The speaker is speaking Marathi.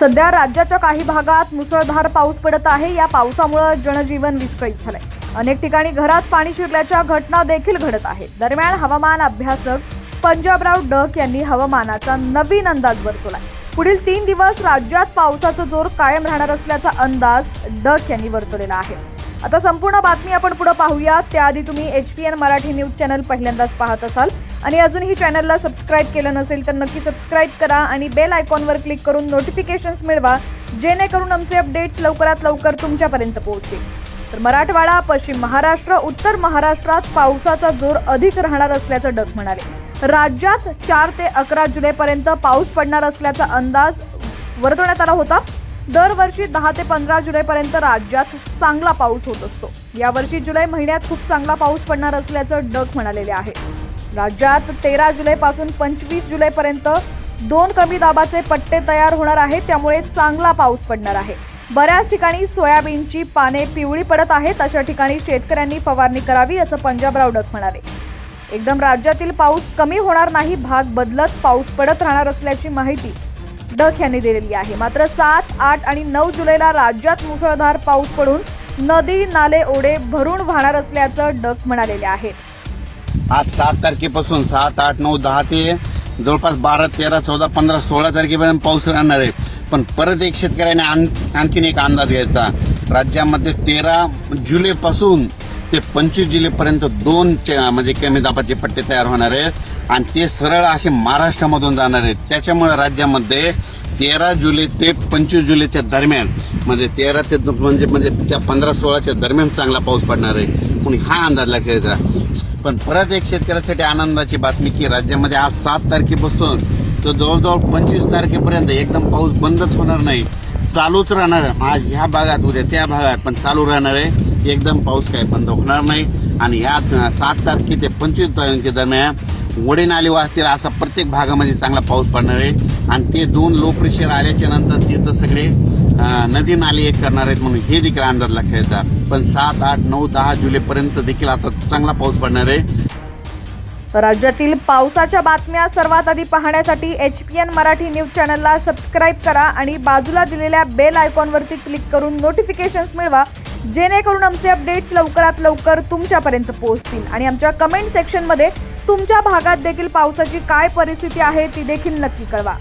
सध्या राज्याच्या काही भागात मुसळधार पाऊस पडत आहे. या पावसामुळे जनजीवन विस्कळीत झालंय. अनेक ठिकाणी घरात पाणी शिरल्याच्या घटना देखील घडत आहेत. दरम्यान हवामान अभ्यासक पंजाबराव डक यांनी हवामानाचा नवीन अंदाज वर्तवलाय. पुढील तीन दिवस राज्यात पावसाचा जोर कायम राहणार असल्याचा अंदाज डक यांनी वर्तवलेला आहे. आता संपूर्ण बातमी आपण पुढे पाहूया त्याआधी तुम्ही H P N Marathi news channel पहिल्यांदाच पाहत असाल. आणि अजूनही चॅनलला सबस्क्राईब केलं नसेल तर नक्की सबस्क्राईब करा आणि बेल आयकॉनवर क्लिक करून नोटिफिकेशन्स मिळवा जेणेकरून आमचे अपडेट्स लवकरात लवकर तुमच्यापर्यंत पोहोचतील. तर मराठवाडा पश्चिम महाराष्ट्र उत्तर महाराष्ट्रात पावसाचा जोर अधिक राहणार असल्याचं डग म्हणाले. राज्यात चार ते अकरा जुलैपर्यंत पाऊस पडणार असल्याचा अंदाज वर्तवण्यात आला होता. दरवर्षी दहा ते पंधरा जुलैपर्यंत राज्यात चांगला पाऊस होत असतो. यावर्षी जुलै महिन्यात खूप चांगला पाऊस पडणार असल्याचं डग म्हणालेले आहे. राज्यात तेरा जुलैपासून पंचवीस जुलैपर्यंत दोन कमी दाबाचे पट्टे तयार होणार आहेत त्यामुळे चांगला पाऊस पडणार आहे. बऱ्याच ठिकाणी सोयाबीनची पाने पिवळी पडत आहेत अशा ठिकाणी शेतकऱ्यांनी फवारणी करावी असं पंजाबराव डक म्हणाले. एकदम राज्यातील पाऊस कमी होणार नाही भाग बदलत पाऊस पडत राहणार असल्याची माहिती डक यांनी दिलेली आहे. मात्र सात आठ आणि नऊ जुलैला राज्यात मुसळधार पाऊस पडून नदी नाले ओढे भरून वाहणार असल्याचं डक म्हणालेले आहेत. आज सात तारखेपासून सात आठ नऊ दहा ते जवळपास बारा तेरा चौदा पंधरा सोळा तारखेपर्यंत पाऊस राहणार आहे. पण परत एक शेतकऱ्याने आण- आणखीन एक अंदाज घ्यायचा. राज्यामध्ये तेरा जुलैपासून ते पंचवीस जुलैपर्यंत दोन म्हणजे कमी दाबाचे पट्टे तयार होणार आहेत. आणि ते सरळ असे महाराष्ट्रामधून जाणार आहेत. त्याच्यामुळे राज्यामध्ये तेरा जुलै ते पंचवीस जुलैच्या दरम्यान म्हणजे तेरा ते म्हणजे म्हणजे त्या पंधरा सोळाच्या दरम्यान चांगला पाऊस पडणार आहे. म्हणून हा अंदाज लक्षात घ्यायचा. पण परत एक शेतकऱ्यासाठी आनंदाची बातमी की राज्यामध्ये आज सात तारखेपासून तर जवळजवळ पंचवीस तारखेपर्यंत एकदम पाऊस बंदच होणार नाही. चालूच राहणार आहे. आज ह्या भागात उद्या त्या भागात पण चालू राहणार आहे. एकदम पाऊस काय बंद होणार नाही. आणि या सात तारखे ते पंचवीस तारखे दरम्यान वडे नाले वाहतील असा प्रत्येक भागामध्ये चांगला पाऊस पडणार आहे. आणि ते दोन लो प्रेशर आल्याच्यानंतर तिथं सगळे नदी नाले एक करणार आहेत म्हणून हे देखील अंदाज लक्षात येतात. पण सात आठ नऊ दहा जुलैपर्यंत देखील आता चांगला पाऊस पडणार आहे. राज्यातील पावसाच्या बातम्या सर्वात आधी पाहण्यासाठी H P N Marathi news चॅनलला सबस्क्राईब करा आणि बाजूला दिलेल्या बेल आयकॉनवरती क्लिक करून नोटिफिकेशन्स मिळवा जेणेकरून आमचे अपडेट्स लवकरात लवकर तुमच्यापर्यंत पोहोचतील. आणि आमच्या कमेंट सेक्शनमध्ये तुमच्या भागात देखील पावसाची काय परिस्थिती आहे ती देखील नक्की कळवा.